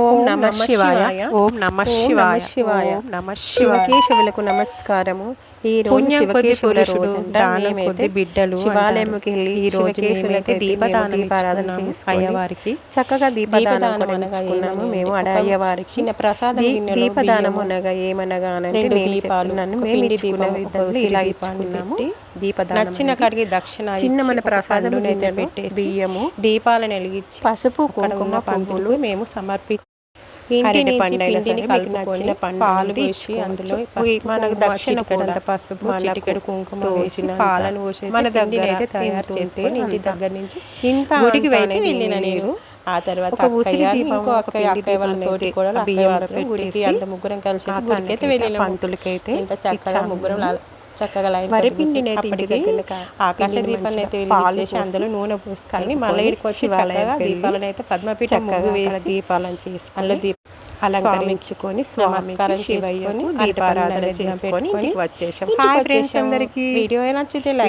ఓం నమ శివాయ. ఓం నమ శివాయ. శివాయ. నమ శివకేశవులకు నమస్కారము. ఈ రోజు పురుషుడు దానం బిడ్డలు శివాలయంకి వెళ్ళి ఈ రోజు అయితే దీపదానం చేసుకొని అయ్యవారికి చక్కగా దీపదానం అనగా అనగా ఏమని మేము అంటే అడ ఒక అయ్యవారికి చిన్న ప్రసాదం దీపదానం అనగా ఏమనగా నేను దీపాలు. ఒక మేము పిండి ఇచ్చుకున్న దీపం, ఒక విధంలో ఉసిరి ఇలా ఇచ్చుకున్నాము దీపదానం నచ్చిన. కాడికి దక్షిణ చిన్న మన ప్రసాదం పెట్టేసి బియ్యము దీపాలను వెలిగించి పసుపు పంతులు పువ్వులు మేము సమర్పి ఇంటి పండైనా సరే కలుపుకొని పాలు ఇచ్చుకోవచ్చు. అందులో మనకు దక్షిణ కూడా పసుపు చిటికెడు కుంకుమ వేసి తోచినంత పాలను పోసి మన దగ్గర అయితే తయారు చేసుకొని ఇంటి. దగ్గర నుంచి ఇంత గుడికి అనేది వెళ్ళిన నేను. ఆ తర్వాత ఇంకో అక్కయ్య అక్కయ్య వాళ్ళ తోటి కూడా బియ్యం గుడికి అంత ముగ్గురం కలిసి పంతులకైతే ఎంత చక్కగా. ముగ్గురం చక్కగా లైన్ వరి పిండిని అయితే ఆకాశ దీపాన్ని అయితే అందులో నూనె పోసుకొని మళ్ళీ ఇక్కడికి వచ్చి చక్కగా దీపాలను అయితే పద్మపీఠం ముగ్గు వేసి దీపాలను చేసుకొని అందులో దీప అలంకరించుకొని నమస్కారం శివయ్యకు దీపారాధన చేసుకొని చేసుకొని వచ్చేసాం ఇంటికి హాయ్ ఫ్రెండ్స్ వచ్చేసాం. అందరికీ వీడియో నచ్చితే లైక్